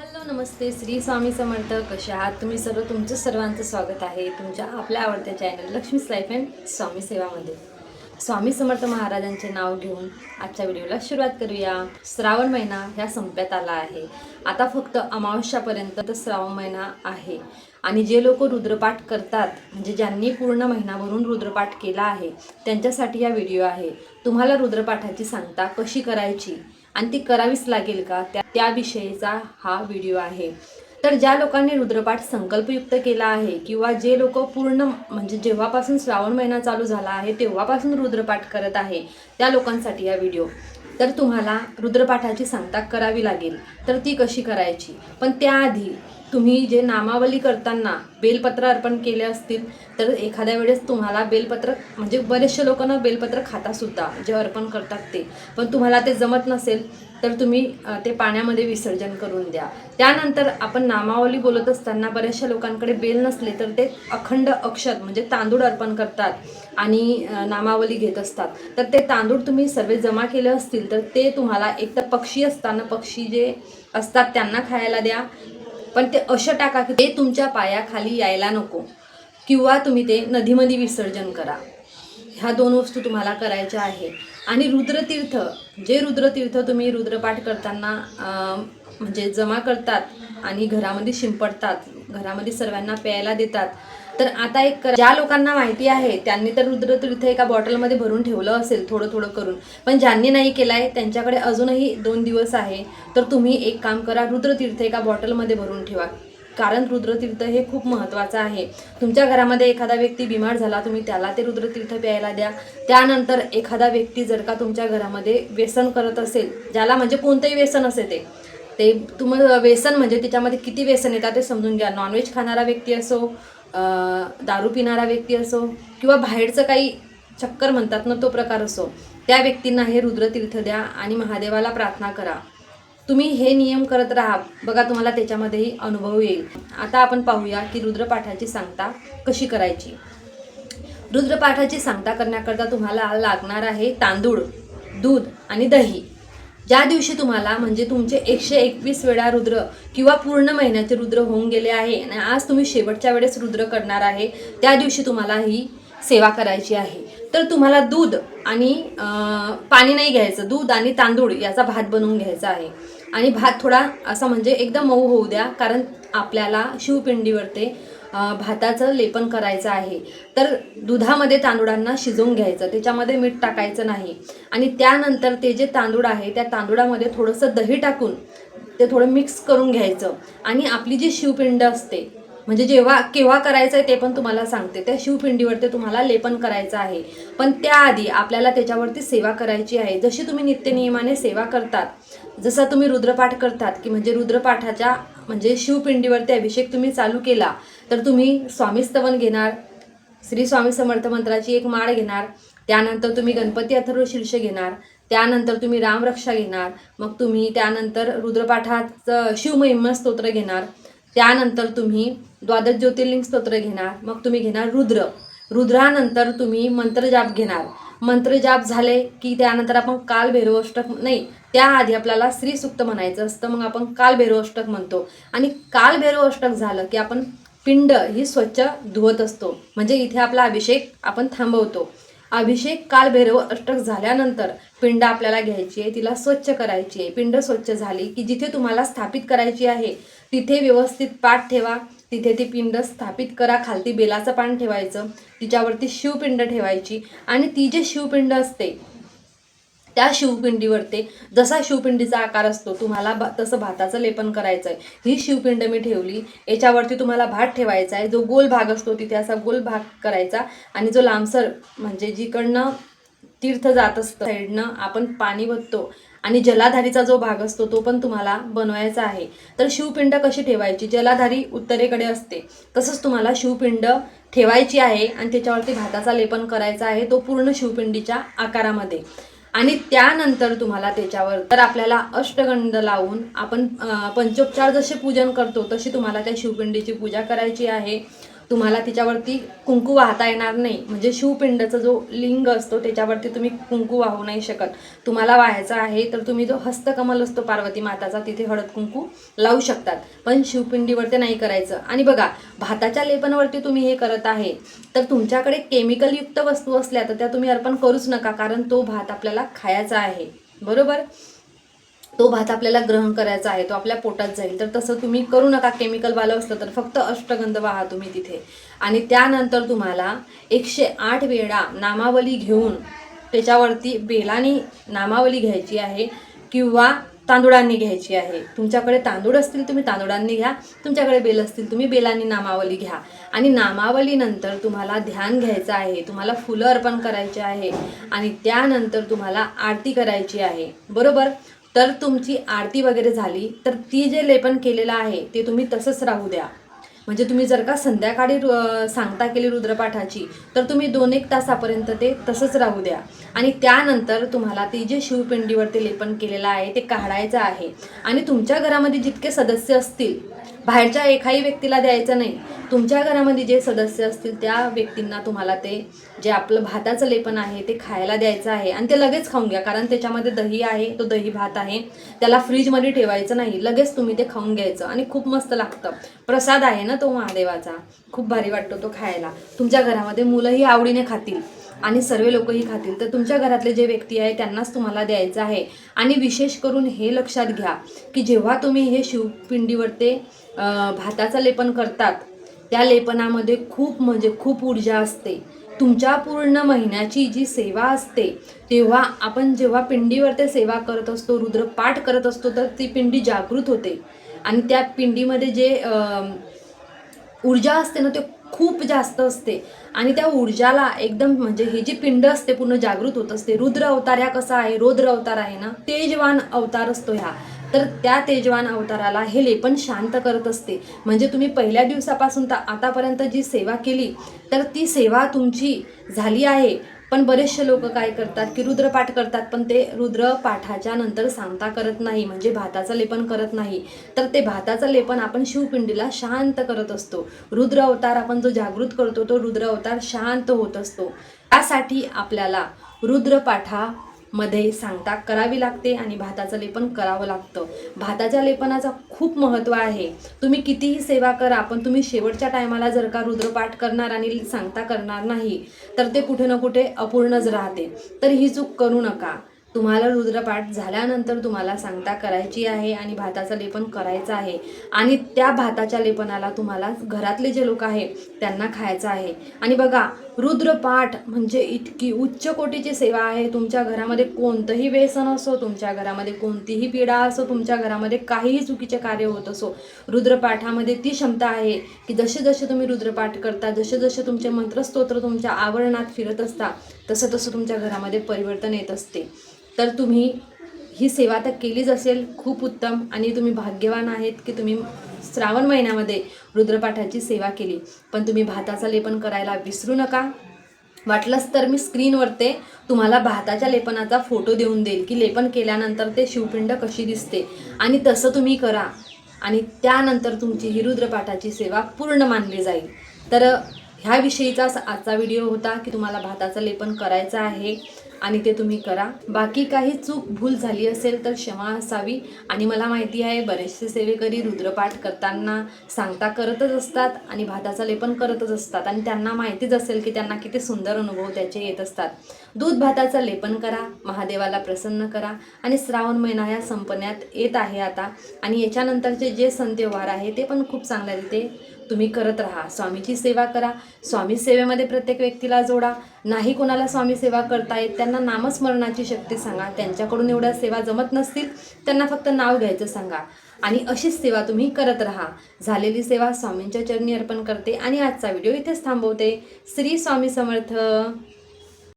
Hello नमस्ते. श्री स्वामी समर्थ कसे आहात? तुम्ही सर्व तुमचं सर्वांचं स्वागत आहे तुमच्या आपल्या आवडत्या channel Lakshmi's life and Swami सेवामध्ये. स्वामी समर्थ महाराजांचे नाव घेऊन आजच्या व्हिडिओला सुरुवात करूया. श्रावण महिना ह्या संपल्यात आला आहे. आता फक्त अमावस्यापर्यंत तर श्रावण महिना आहे. आणि जे लोक रुद्रपाठ करतात म्हणजे ज्यांनी पूर्ण महिनाभरून रुद्रपाठ केला आहे त्यांच्यासाठी हा व्हिडिओ आहे. तुम्हाला रुद्रपाठाची सांगता कशी करायची? आणि ती करावीच लागेल का? त्या त्याविषयीचा हा व्हिडिओ आहे. तर ज्या लोकांनी रुद्रपाठ संकल्पयुक्त केला आहे किंवा जे लोक पूर्ण म्हणजे जेव्हापासून श्रावण महिना चालू झाला आहे तेव्हापासून रुद्रपाठ करत आहे त्या लोकांसाठी हा व्हिडिओ तर तुम्हाला रुद्रपाठाची सांगता करावी लागेल. तर ती कशी करायची? पण त्याआधी तुम्ही जे नामावली करताना बेलपत्र अर्पण केले असतील तर एखाद्या वेळेस तुम्हाला बेलपत्र म्हणजे बरेचसे लोकांना बेलपत्र खातासुद्धा जे अर्पण करतात ते. पण तुम्हाला ते जमत नसेल तर तुम्ही ते पाण्यामध्ये विसर्जन करून द्या. त्यानंतर आपण नामावली बोलत असताना बऱ्याचशा लोकांकडे बेल नसले तर ते अखंड अक्षत म्हणजे तांदूळ अर्पण करतात आणि नामावली घेत असतात. तर ते तांदूळ तुम्ही सर्व जमा केले असतील तर ते तुम्हाला एक तर पक्षी असताना पक्षी जे असतात त्यांना खायला द्या पण ते असं टाका की ते तुमच्या पायाखाली यायला नको. किंवा तुम्ही ते नदीमध्ये विसर्जन करा. ह्या दोन वस्तू तुम्हाला करायच्या आहे आणि रुद्रतीर्थ जे रुद्रतीर्थ तुम्ही रुद्रपाठ करताना म्हणजे जमा करतात आणि घरामध्ये शिंपडतात घरामध्ये सर्वांना प्यायला देतात तर आता एक ज्या लोकांना माहिती आहे त्यांनी तर रुद्रतीर्थ एका बॉटलमध्ये भरून ठेवलं असेल थोडं थोडं करून. पण ज्यांनी नाही केलं आहे त्यांच्याकडे अजूनही दोन दिवस आहे. तर तुम्ही एक काम करा रुद्रतीर्थ एका बॉटलमध्ये भरून ठेवा. कारण रुद्रतीर्थ हे खूप महत्त्वाचं आहे. तुमच्या घरामध्ये एखादा व्यक्ती बिमार झाला तुम्ही त्याला ते रुद्रतीर्थ प्यायला द्या. त्यानंतर एखादा व्यक्ती जर का तुमच्या घरामध्ये व्यसन करत असेल ज्याला म्हणजे कोणतंही व्यसन असेल ते ते तुम्हाला व्यसन म्हणजे त्याच्यामध्ये किती व्यसन येतात ते समजून घ्या. नॉनव्हेज खाणारा व्यक्ती असो दारू पिणारा व्यक्ती असो किंवा बाहेरचं काही चक्कर म्हणतात ना तो प्रकार असो त्या व्यक्तींना हे रुद्रतीर्थ द्या आणि महादेवाला प्रार्थना करा. तुम्ही हे नियम करत राहा. बघा तुम्हाला त्याच्यामध्येही अनुभव येईल. आता आपण पाहूया की रुद्रपाठाची सांगता कशी करायची? रुद्रपाठाची सांगता करण्याकरता तुम्हाला लागणार आहे तांदूळ दूध आणि दही. ज्या दिवशी तुम्हाला म्हणजे तुमचे एकशे एकवीस वेळा रुद्र किंवा पूर्ण महिन्याचे रुद्र होऊन गेले आहे आणि आज तुम्ही शेवटच्या वेळेस रुद्र करणार आहे त्या दिवशी तुम्हाला ही सेवा करायची आहे. तर तुम्हाला दूध आणि पाणी नाही घ्यायचं दूध आणि तांदूळ याचा भात बनवून घ्यायचा आहे. आणि भात थोडा असा म्हणजे एकदम मऊ होऊ द्या कारण आपल्याला शिवपिंडीवर ते भाताचं लेपन करायचं आहे. तर दुधामध्ये तांदूळांना शिजवून घ्यायचं. त्याच्यामध्ये मीठ टाकायचं नाही. आणि त्यानंतर ते जे तांदूळ आहे त्या तांदूळामध्ये थोडंसं दही टाकून ते थोडं मिक्स करून घ्यायचं. आणि आपली जी शिवपिंड असते म्हणजे जेव्हा केव्हा करायचं आहे ते पण तुम्हाला सांगते. त्या शिवपिंडीवरती तुम्हाला लेपन करायचं आहे. पण त्याआधी आपल्याला त्याच्यावरती सेवा करायची आहे. जशी तुम्ही नित्यनियमाने सेवा करतात जसं तुम्ही रुद्रपाठ करतात की म्हणजे रुद्रपाठाच्या म्हणजे शिवपिंडीवरती अभिषेक तुम्ही चालू केला तर तुम्ही स्वामीस्तवन घेणार श्री स्वामी समर्थ मंत्राची एक माळ घेणार त्यानंतर तुम्ही गणपती अथर्व शीर्ष घेणार त्यानंतर तुम्ही रामरक्षा घेणार मग तुम्ही त्यानंतर रुद्रपाठाचं शिवमहिम स्तोत्र घेणार त्यानंतर तुम्ही द्वादश ज्योतिर्लिंग स्तोत्र घेणार मग तुम्ही घेणार रुद्र. रुद्रानंतर तुम्ही मंत्रजाप घेणार. मंत्रजाप झाले की त्यानंतर आपण काल भैरवष्टक नाही त्याआधी आपल्याला स्त्री सुक्त म्हणायचं असतं मग आपण काल भैरवष्टक म्हणतो. आणि काल भैरवष्टक झालं की आपण पिंड ही स्वच्छ धुवत असतो. म्हणजे इथे आपला अभिषेक आपण थांबवतो. अभिषेक काल भैरव अष्टक झाल्यानंतर पिंड आपल्याला घ्यायची आहे तिला स्वच्छ करायची आहे. पिंड स्वच्छ झाली की जिथे तुम्हाला स्थापित करायची आहे तिथे व्यवस्थित पाठ ठेवा. तिथे ती पिंड स्थापित करा. खालती बेलाचं पान ठेवायचं. तिच्यावरती शिवपिंड ठेवायची. आणि ती जे शिवपिंड असते त्या शिवपिंडीवरती जसा शिवपिंडीचा आकार असतो तुम्हाला भा तसं भाताचं लेपन करायचं आहे ही शिवपिंड मी ठेवली. याच्यावरती तुम्हाला भात ठेवायचा आहे. जो गोल भाग असतो तिथे असा गोल भाग करायचा. आणि जो लांबसर म्हणजे जिकडनं तीर्थ जात असतं साईडनं आपण पाणी बघतो आणि जलाधारीचा जो भाग असतो तो पण तुम्हाला बनवायचा आहे. तर शिवपिंड कशी ठेवायची? जलाधारी उत्तरेकडे असते. तसंच तुम्हाला शिवपिंड ठेवायची आहे आणि त्याच्यावरती भाताचा लेपन करायचा आहे तो पूर्ण शिवपिंडीच्या आकारामध्ये. आणि त्यानंतर तुम्हाला त्याच्यावर तर आपल्याला अष्टगंध लावून आपण पंचोपचार जसे पूजन करतो तशी तुम्हाला त्या शिवपिंडीची पूजा करायची आहे. तुम्हाला तिच्यावरती कुंकू वाहता येणार नाही. म्हणजे शिवपिंडचा जो लिंग असतो त्याच्यावरती तुम्ही कुंकू वाहू नाही शकत. तुम्हाला वाहायचा आहे तर तुम्ही जो हस्तकमल असतो पार्वती माताचा तिथे हळद कुंकू लावू शकतात. पण शिवपिंडीवरती नाही करायचं. आणि बघा भाताच्या लेपनावरती तुम्ही हे करत आहे. तर तुमच्याकडे केमिकलयुक्त वस्तू असल्या तर त्या तुम्ही अर्पण करूच नका कारण तो भात आपल्याला खायचा आहे. बरोबर? तो भात आपल्याला ग्रहण करायचा आहे तो आपल्या पोटात जाईल. तर तसं तुम्ही करू नका केमिकल वालं असलं तर फक्त अष्टगंध वाहा तुम्ही तिथे. आणि त्यानंतर तुम्हाला एकशे आठ वेळा नामावली घेऊन त्याच्यावरती बेलानी नामावली घ्यायची आहे किंवा तांदुळांनी घ्यायची आहे. तुमच्याकडे तांदूळ असतील तुम्ही तांदुळांनी घ्या तुमच्याकडे बेल असतील तुम्ही बेलांनी नामावली घ्या. आणि नामावलीनंतर तुम्हाला ध्यान घ्यायचं आहे तुम्हाला फुलं अर्पण करायचे आहे. आणि त्यानंतर तुम्हाला आरती करायची आहे. बरोबर? तर तुमची आरती वगैरे झाली तर ती जे लेपन केलेलं आहे ते तुम्ही तसंच राहू द्या. म्हणजे तुम्ही जर का संध्याकाळी रु- सांगता केली रुद्रपाठाची तर तुम्ही दोन एक तासापर्यंत ते तसंच राहू द्या. आणि त्यानंतर तुम्हाला ती जे शिवपिंडीवरती लेपन केलेलं आहे ते काढायचं आहे. आणि तुमच्या घरामध्ये जितके सदस्य असतील बाहेरच्या एकाही व्यक्तीला द्यायचं नाही. तुमच्या घरामध्ये जे सदस्य असतील त्या व्यक्तींना तुम्हाला ते जे आपलं भाताचं लेपन आहे ते खायला द्यायचं आहे आणि ते लगेच खाऊन घ्या. कारण त्याच्यामध्ये दही आहे तो दही भात आहे. त्याला फ्रीजमध्ये ठेवायचं नाही. लगेच तुम्ही ते खाऊन घ्यायचं आणि खूप मस्त लागतं. प्रसाद आहे ना तो महादेवाचा. खूप भारी वाटतो तो खायला. तुमच्या घरामध्ये मुलंही आवडीने खातील. आणि सर्व लोकही खातील. तर तुमच्या घरातले जे व्यक्ती आहे त्यांनाच तुम्हाला द्यायचं आहे. आणि विशेष करून हे लक्षात घ्या की जेव्हा तुम्ही हे शिवपिंडीवर ते भाताचं लेपन करतात त्या लेपनामध्ये खूप म्हणजे खूप ऊर्जा असते. तुमच्या पूर्ण महिन्याची जी सेवा असते तेव्हा आपण जेव्हा पिंडीवर ते सेवा करत असतो रुद्रपाठ करत असतो तर ती पिंडी जागृत होते. आणि त्या पिंडीमध्ये जे ऊर्जा असते ना ते खूप जास्त असते. आणि त्या ऊर्जाला एकदम म्हणजे हे जी पिंड असते पूर्ण जागृत होत असते. रुद्र अवतार ह्या कसा आहे? रुद्र अवतार आहे ना? तेजवान अवतार असतो ह्या. तर त्या तेजवान अवताराला हे लेपन शांत करत असते. म्हणजे तुम्ही पहिल्या दिवसापासून तर आतापर्यंत जी सेवा केली तर ती सेवा तुमची झाली आहे. पण बरेचसे लोक काय करतात की रुद्रपाठ करतात पण ते रुद्रपाठाच्या नंतर सांगता करत नाही म्हणजे भाताचं लेपन करत नाही. तर ते भाताचं लेपन आपण शिवपिंडीला शांत करत असतो. रुद्र अवतार आपण जो जागृत करतो तो रुद्र अवतार शांत होत असतो. त्यासाठी आपल्याला रुद्रपाठा मध्ये सांगता करावी लागते आणि भाताचं लेपन करावं लागतं. भाताच्या लेपनाचं खूप महत्त्व आहे. तुम्ही कितीही सेवा करा पण तुम्ही शेवटच्या टायमाला जर का रुद्रपाठ करणार आणि सांगता करणार नाही तर ते कुठे ना कुठे अपूर्णच राहते. तर ही चूक करू नका. तुम्हाला रुद्रपाठ झाल्यानंतर तुम्हाला सांगता करायची आहे आणि भाताचं लेपन करायचं आहे. आणि त्या भाताच्या लेपनाला तुम्हाला घरातले जे लोक आहे त्यांना खायचं आहे. आणि बघा रुद्रपाठ म्हणजे इतकी उच्च कोटीची सेवा आहे. तुमच्या घरामध्ये कोणतंही व्यसन असो तुमच्या घरामध्ये कोणतीही पीडा असो तुमच्या घरामध्ये काहीही चुकीचे कार्य होत असो रुद्रपाठामध्ये ती क्षमता आहे की जसे जसे तुम्ही रुद्रपाठ करता जसे जसे तुमचे मंत्रस्तोत्र तुमच्या आवरणात फिरत असता तसं तसं तुमच्या घरामध्ये परिवर्तन येत असते. तर तुम्ही ही सेवा तर केलीच असेल खूप उत्तम. आणि तुम्ही भाग्यवान आहेत की तुम्ही श्रावण महिन्यामध्ये रुद्रपाठाची सेवा केली. पण तुम्ही भाताचं लेपन करायला विसरू नका. वाटलंच तर मी स्क्रीनवरते तुम्हाला भाताच्या लेपनाचा फोटो देऊन देईल की लेपन केल्यानंतर ते शिवपिंड कशी दिसते. आणि तसं तुम्ही करा. आणि त्यानंतर तुमची ही रुद्रपाठाची सेवा पूर्ण मानली जाईल. तर ह्याविषयीचा आजचा व्हिडिओ होता की तुम्हाला भाताचं लेपन करायचं आहे. आणि ते तुम्ही करा. बाकी काही चूक भूल झाली असेल तर क्षमा असावी. आणि मला माहिती आहे बरेचसे सेवेकरी रुद्रपाठ करताना सांगता करतच असतात आणि भाताचं लेपन करतच असतात. आणि त्यांना माहितीच असेल की त्यांना किती सुंदर अनुभव त्याचे येत असतात. दूध भाताचा लेपन करा महादेवाला प्रसन्न करा. आणि श्रावण महिना या संपण्यात येत आहे आता. आणि याच्यानंतरचे जे सण त्योहार आहे ते पण खूप चांगल्या रीते तुम्ही करत राहा. स्वामीची सेवा करा. स्वामी सेवेमध्ये प्रत्येक व्यक्तीला जोडा. नाही कोणाला स्वामी सेवा करता येत त्यांना नामस्मरणाची शक्ती सांगा. त्यांच्याकडून एवढ्या सेवा जमत नसतील त्यांना फक्त नाव घ्यायचं सांगा. आणि अशीच सेवा तुम्ही करत राहा. झालेली सेवा स्वामींच्या चरणी अर्पण करते. आणि आजचा व्हिडिओ इथेच थांबवते. श्री स्वामी समर्थ.